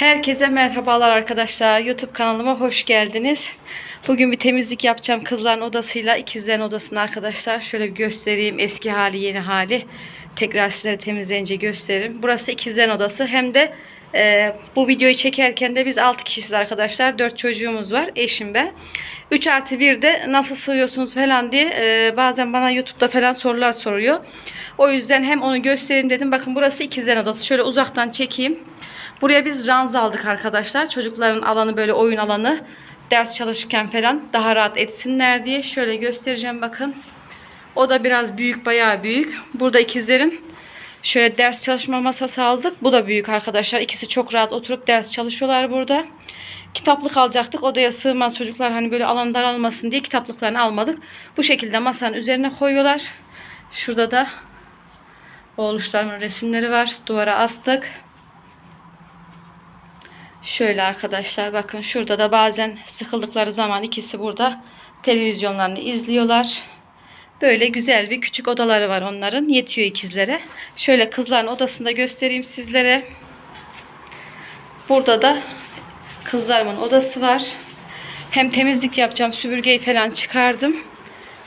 Herkese merhabalar arkadaşlar. YouTube kanalıma hoş geldiniz. Bugün bir temizlik yapacağım kızların odasıyla ikizlerin odasını arkadaşlar. Şöyle bir göstereyim eski hali yeni hali. Tekrar sizlere temizleyince gösteririm. Burası ikizlerin odası. Hem de e, bu videoyu çekerken de biz 6 kişiyiz arkadaşlar. 4 çocuğumuz var. Eşim ben. 3 artı 1 de nasıl sığıyorsunuz falan diye e, bazen bana YouTube'da falan sorular soruyor. O yüzden hem onu göstereyim dedim. Bakın burası ikizlerin odası. Şöyle uzaktan çekeyim. Buraya biz ranza aldık arkadaşlar. Çocukların alanı böyle oyun alanı. Ders çalışırken falan daha rahat etsinler diye. Şöyle göstereceğim bakın. O da biraz büyük bayağı büyük. Burada ikizlerin şöyle ders çalışma masası aldık. Bu da büyük arkadaşlar. İkisi çok rahat oturup ders çalışıyorlar burada. Kitaplık alacaktık. Odaya sığmaz çocuklar hani böyle alan daralmasın diye kitaplıklarını almadık. Bu şekilde masanın üzerine koyuyorlar. Şurada da oğluşlarımın resimleri var. Duvara astık. Şöyle arkadaşlar bakın şurada da bazen sıkıldıkları zaman ikisi burada televizyonlarını izliyorlar. Böyle güzel bir küçük odaları var onların. Yetiyor ikizlere. Şöyle kızların odasında göstereyim sizlere. Burada da kızlarımın odası var. Hem temizlik yapacağım. Süpürgeyi falan çıkardım.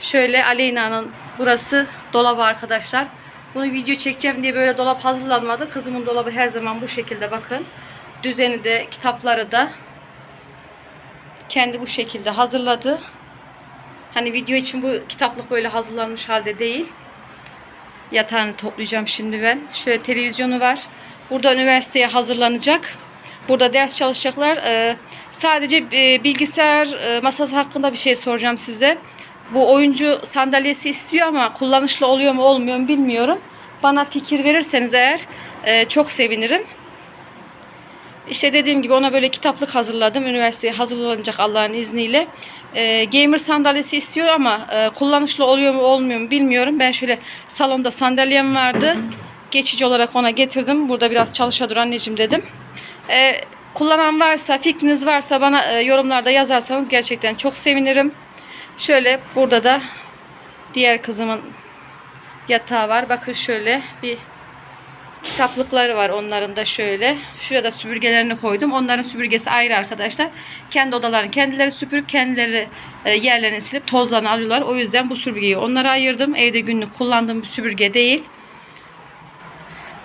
Şöyle Aleyna'nın burası dolabı arkadaşlar. Bunu video çekeceğim diye böyle dolap hazırlanmadı. Kızımın dolabı her zaman bu şekilde bakın. Düzeni de kitapları da kendi bu şekilde hazırladı. Hani video için bu kitaplık böyle hazırlanmış halde değil. Yatağını toplayacağım şimdi ben. Şöyle televizyonu var. Burada üniversiteye hazırlanacak. Burada ders çalışacaklar. Ee, sadece e, bilgisayar e, masası hakkında bir şey soracağım size. Bu oyuncu sandalyesi istiyor ama kullanışlı oluyor mu olmuyor mu bilmiyorum. Bana fikir verirseniz eğer e, çok sevinirim. İşte dediğim gibi ona böyle kitaplık hazırladım. Üniversiteye hazırlanacak Allah'ın izniyle. E, gamer sandalyesi istiyor ama e, kullanışlı oluyor mu olmuyor mu bilmiyorum. Ben şöyle salonda sandalyem vardı. Geçici olarak ona getirdim. Burada biraz çalışa dur anneciğim dedim. E, kullanan varsa, fikriniz varsa bana e, yorumlarda yazarsanız gerçekten çok sevinirim. Şöyle burada da diğer kızımın yatağı var. Bakın şöyle bir kitaplıkları var onların da şöyle. Şurada süpürgelerini koydum. Onların süpürgesi ayrı arkadaşlar. Kendi odalarını kendileri süpürüp kendileri e, yerlerini silip tozlarını alıyorlar. O yüzden bu süpürgeyi onlara ayırdım. Evde günlük kullandığım bir süpürge değil.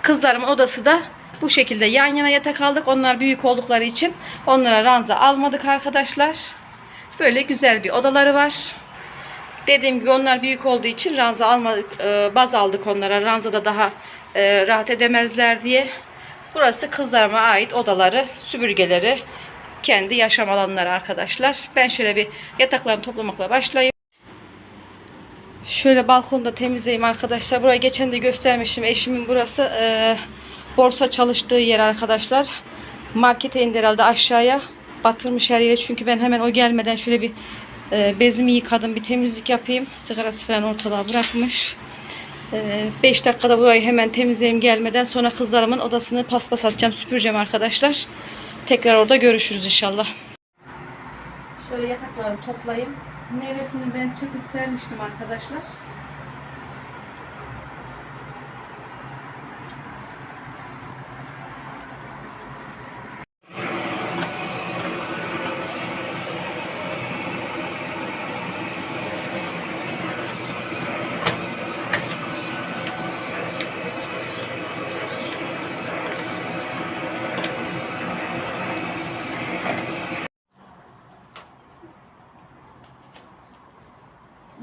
Kızlarımın odası da bu şekilde yan yana yatak aldık. Onlar büyük oldukları için onlara ranza almadık arkadaşlar. Böyle güzel bir odaları var. Dediğim gibi onlar büyük olduğu için ranza almadık, e, baz aldık onlara. Ranzada daha e, rahat edemezler diye. Burası kızlarıma ait odaları, süpürgeleri, kendi yaşam alanları arkadaşlar. Ben şöyle bir yataklarını toplamakla başlayayım. Şöyle balkonu da temizleyeyim arkadaşlar. Burayı geçen de göstermiştim. Eşimin burası e, borsa çalıştığı yer arkadaşlar. Markete indi herhalde aşağıya. Batırmış her yere çünkü ben hemen o gelmeden şöyle bir e, bezimi yıkadım. Bir temizlik yapayım. Sigarası falan ortalığa bırakmış. 5 dakikada burayı hemen temizleyeyim gelmeden sonra kızlarımın odasını paspas atacağım süpüreceğim arkadaşlar. Tekrar orada görüşürüz inşallah. Şöyle yataklarımı toplayayım. Nevresini ben çekip sermiştim arkadaşlar.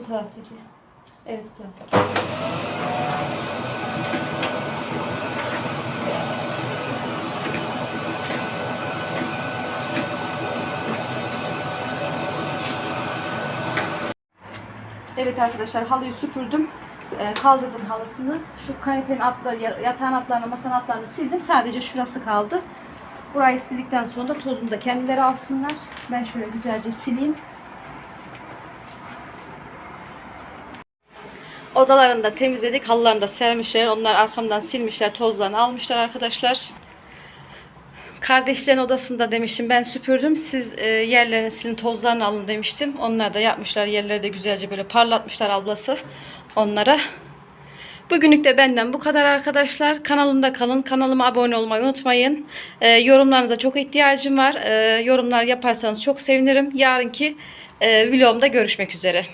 Bu taraftaki. Evet bu taraftaki. Evet arkadaşlar halıyı süpürdüm. Ee, kaldırdım halısını. Şu kanepenin altları, yatağın altlarını, masanın altlarını sildim. Sadece şurası kaldı. Burayı sildikten sonra da tozunu da kendileri alsınlar. Ben şöyle güzelce sileyim. Odalarını da temizledik. Halılarını da sermişler. Onlar arkamdan silmişler. Tozlarını almışlar arkadaşlar. Kardeşlerin odasında demiştim ben süpürdüm. Siz e, yerlerini silin tozlarını alın demiştim. Onlar da yapmışlar. Yerleri de güzelce böyle parlatmışlar ablası onlara. Bugünlük de benden bu kadar arkadaşlar. Kanalımda kalın. Kanalıma abone olmayı unutmayın. Ee, yorumlarınıza çok ihtiyacım var. Ee, yorumlar yaparsanız çok sevinirim. Yarınki e, vlogumda görüşmek üzere.